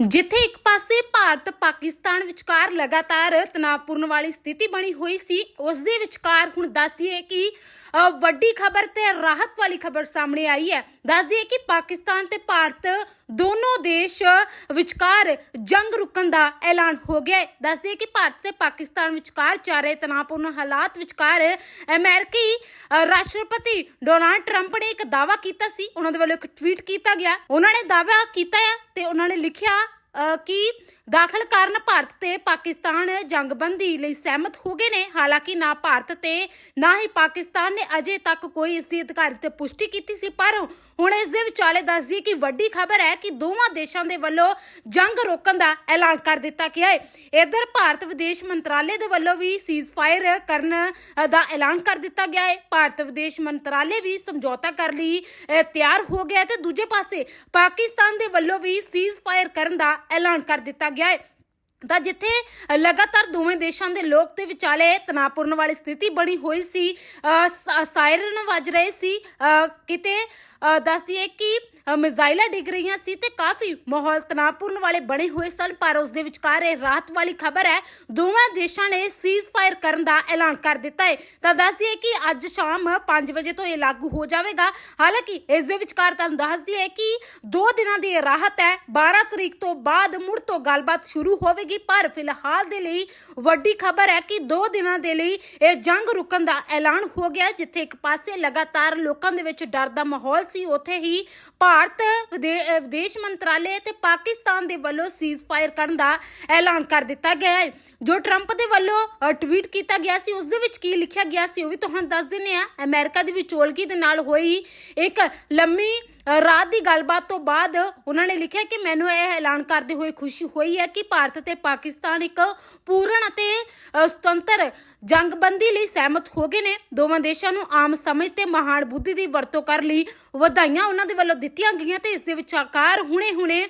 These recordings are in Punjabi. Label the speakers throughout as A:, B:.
A: ਜਿੱਥੇ ਇੱਕ ਪਾਸੇ ਭਾਰਤ ਪਾਕਿਸਤਾਨ ਵਿਚਕਾਰ ਲਗਾਤਾਰ ਤਣਾਅਪੂਰਨ ਵਾਲੀ ਸਥਿਤੀ ਬਣੀ ਹੋਈ ਸੀ ਉਸ ਦੇ ਵਿਚਕਾਰ ਹੁਣ ਦੱਸੀਏ ਕਿ ਅ, ਵੱਡੀ ਖਬਰ ਤੇ ਰਾਹਤ ਵਾਲੀ ਖਬਰ ਸਾਹਮਣੇ ਆਈ ਹੈ। ਦੱਸਦੀਏ ਕਿ ਪਾਕਿਸਤਾਨ ਤੇ ਭਾਰਤ ਦੋਨੋਂ ਦੇਸ਼ ਵਿਚਕਾਰ ਜੰਗ ਰੁਕਣ ਦਾ ਐਲਾਨ ਹੋ ਗਿਆ ਹੈ। ਦੱਸਦੀਏ ਕਿ ਭਾਰਤ ਤੇ ਪਾਕਿਸਤਾਨ ਵਿਚਕਾਰ ਚਾਰੇ ਤਣਾਅਪੂਰਨ ਹਾਲਾਤ ਵਿਚਕਾਰ ਅਮਰੀਕੀ ਰਾਸ਼ਟਰਪਤੀ ਡੋਨਾਲਡ ਟਰੰਪ ਨੇ ਇੱਕ ਦਾਅਵਾ ਕੀਤਾ ਸੀ। ਉਹਨਾਂ ਦੇ ਵੱਲੋਂ ਇੱਕ ਟਵੀਟ ਕੀਤਾ ਗਿਆ। ਉਹਨਾਂ ਨੇ ਦਾਅਵਾ ਕੀਤਾ ਹੈ ਤੇ ਉਹਨਾਂ ਨੇ ਲਿਖਿਆ ਕਿ ਦਾਖਲ ਕਾਰਨ ਭਾਰਤ ਤੇ ਪਾਕਿਸਤਾਨ ਜੰਗਬੰਦੀ ਲਈ ਸਹਿਮਤ ਹੋ ਗਏ ਨੇ। ਹਾਲਾਂਕਿ ਨਾ ਭਾਰਤ ਤੇ, ਨਾ ਹੀ ਪਾਕਿਸਤਾਨ ਨੇ ਅਜੇ ਤੱਕ ਕੋਈ ਇਸ ਦੀ ਅਧਿਕਾਰਿਤ ਤੇ ਪੁਸ਼ਟੀ ਕੀਤੀ ਸੀ, ਪਰ ਹੁਣ ਇਸ ਦੇ ਵਿਚਾਲੇ ਦੱਸ ਦਈਏ ਕਿ ਵੱਡੀ ਖਬਰ ਹੈ ਕਿ ਦੋਵਾਂ ਦੇਸ਼ਾਂ ਦੇ ਵੱਲੋਂ ਜੰਗ ਰੋਕਣ ਦਾ ਐਲਾਨ ਕਰ ਦਿੱਤਾ ਗਿਆ ਹੈ। ਇਧਰ ਭਾਰਤ ਵਿਦੇਸ਼ ਮੰਤਰਾਲੇ ਦੇ ਵੱਲੋਂ ਵੀ ਸੀਜ਼ਫਾਇਰ ਕਰਨ ਦਾ ਐਲਾਨ ਕਰ ਦਿੱਤਾ ਗਿਆ ਹੈ। ਭਾਰਤ ਵਿਦੇਸ਼ ਮੰਤਰਾਲੇ ਵੀ ਸਮਝੌਤਾ ਕਰ ਲਈ ਤਿਆਰ ਹੋ ਗਿਆ ਤੇ ਦੂਜੇ ਪਾਸੇ ਪਾਕਿਸਤਾਨ ਦੇ ਵੱਲੋਂ ਵੀ ਸੀਜ਼ਫਾਇਰ ਕਰਨ ਦਾ ਐਲਾਨ ਕਰ ਦਿੱਤਾ ਗਿਆ ਹੈ। ਤਾਂ ਜਿੱਥੇ ਲਗਾਤਾਰ ਦੋਵੇਂ ਦੇਸ਼ਾਂ ਦੇ ਲੋਕ ਤੇ ਵਿਚਾਲੇ ਤਣਾਅਪੂਰਨ ਵਾਲੀ ਸਥਿਤੀ ਬਣੀ ਹੋਈ ਸੀ ਸਾਇਰਨ ਵੱਜ ਰਹੇ ਸੀ ਕਿਤੇ ਦੱਸਦੀ ਦੱਸਦੀਏ ਕਿ ਅ, ਮਿਜ਼ਾਈਲਾਂ ਡਿੱਗ ਰਹੀਆਂ ਸੀ ਤੇ ਕਾਫੀ ਮਾਹੌਲ ਤਣਾਅਪੂਰਨ ਵਾਲੇ ਬਣੇ ਹੋਏ ਸਨ ਪਰ ਉਸ ਦੇ ਵਿਚਕਾਰ ਇਹ ਰਾਹਤ ਵਾਲੀ ਖਬਰ ਹੈ ਦੋਵਾਂ ਦੇਸ਼ਾਂ ਨੇ ਸੀਜ਼ ਫਾਇਰ ਕਰਨ ਦਾ ਐਲਾਨ ਕਰ ਦਿੱਤਾ ਹੈ। ਤਾਂ ਦੱਸਦੀਏ ਕਿ ਅੱਜ ਸ਼ਾਮ 5 ਵਜੇ ਤੋਂ ਇਹ ਲਾਗੂ ਹੋ ਜਾਵੇਗਾ। ਹਾਲਾਂਕਿ ਇਸ ਦੇ ਵਿਚਕਾਰ ਤੁਹਾਨੂੰ ਦੱਸਦੀ ਹੈ ਕਿ 2 ਦਿਨਾਂ ਦੀ ਇਹ ਰਾਹਤ ਹੈ। 12 ਤਰੀਕ ਤੋਂ ਬਾਅਦ ਮੁੜ ਤੋਂ ਗੱਲਬਾਤ ਸ਼ੁਰੂ ਹੋਵੇਗੀ। ਪਰ ਫਿਲਹਾਲ ਦੇ ਲਈ ਵੱਡੀ ਖਬਰ ਹੈ ਕਿ 2 ਦਿਨਾਂ ਦੇ ਲਈ ਇਹ ਜੰਗ ਰੁਕਣ ਦਾ ਐਲਾਨ ਹੋ ਗਿਆ, ਜਿੱਥੇ ਇੱਕ ਪਾਸੇ ਲਗਾਤਾਰ ਲੋਕਾਂ ਦੇ ਵਿੱਚ ਡਰ ਦਾ ਮਾਹੌਲ ਸੀ। ਉੱਥੇ ਹੀ ਭਾਰਤ ਵਿਦੇਸ਼ ਮੰਤਰਾਲੇ ਤੇ ਪਾਕਿਸਤਾਨ ਦੇ ਵੱਲੋਂ ਸੀਜ਼ਫਾਇਰ ਕਰਨ ਦਾ ਐਲਾਨ ਕਰ ਦਿੱਤਾ ਗਿਆ ਹੈ। ਜੋ ਟਰੰਪ ਦੇ ਵੱਲੋਂ ਟਵੀਟ ਕੀਤਾ ਗਿਆ ਸੀ, ਉਸ ਦੇ ਵਿੱਚ ਕੀ ਲਿਖਿਆ ਗਿਆ ਸੀ ਉਹ ਵੀ ਤੁਹਾਨੂੰ ਦੱਸ ਦਿੰਨੇ ਆ ਅਮਰੀਕਾ ਦੀ ਵਿਚੋਲਗੀ ਦੇ ਨਾਲ ਹੋਈ ਇੱਕ ਲੰਮੀ ਰਾਤ ਦੀ ਗੱਲਬਾਤ ਤੋਂ ਬਾਅਦ ਉਹਨਾਂ ਨੇ ਲਿਖਿਆ ਕਿ ਮੈਨੂੰ ਇਹ ਐਲਾਨ ਕਰਦੇ ਹੋਏ ਖੁਸ਼ੀ ਹੋਈ ਹੈ ਕਿ ਭਾਰਤ ਤੇ ਪਾਕਿਸਤਾਨ ਇੱਕ ਪੂਰਨ ਅਤੇ ਸੁਤੰਤਰ ਜੰਗਬੰਦੀ ਲਈ ਸਹਿਮਤ ਹੋ ਗਏ ਨੇ। ਦੋਵਾਂ ਦੇਸ਼ਾਂ ਨੂੰ ਆਮ ਸਮਝ ਤੇ ਮਹਾਨ ਬੁੱਧੀ ਦੀ ਵਰਤੋਂ ਕਰਨ ਲਈ ਵਧਾਈਆਂ ਉਹਨਾਂ ਦੇ ਵੱਲੋਂ ਦਿੱਤੀਆਂ ਗਈਆਂ ਤੇ ਇਸ ਦੇ ਵਿਚਕਾਰ ਹੁਣੇ-ਹੁਣੇ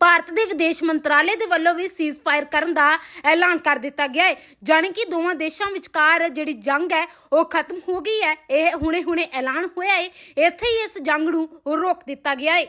A: ਭਾਰਤ ਦੇ ਵਿਦੇਸ਼ ਮੰਤਰਾਲੇ ਦੇ ਵੱਲੋਂ ਵੀ ਸੀਜ਼ਫਾਇਰ ਕਰਨ ਦਾ ਐਲਾਨ ਕਰ ਦਿੱਤਾ ਗਿਆ ਹੈ। ਜਾਣੀ ਕਿ ਦੋਵਾਂ ਦੇਸ਼ਾਂ ਵਿਚਕਾਰ ਜਿਹੜੀ ਜੰਗ ਹੈ, ਉਹ ਖਤਮ ਹੋ ਗਈ ਹੈ। ਇਹ ਹੁਣੇ-ਹੁਣੇ ਐਲਾਨ ਹੋਇਆ ਹੈ। ਇੱਥੇ ਹੀ ਇਸ ਜੰਗ ਨੂੰ ਰੋਕ ਦਿੱਤਾ ਗਿਆ ਹੈ।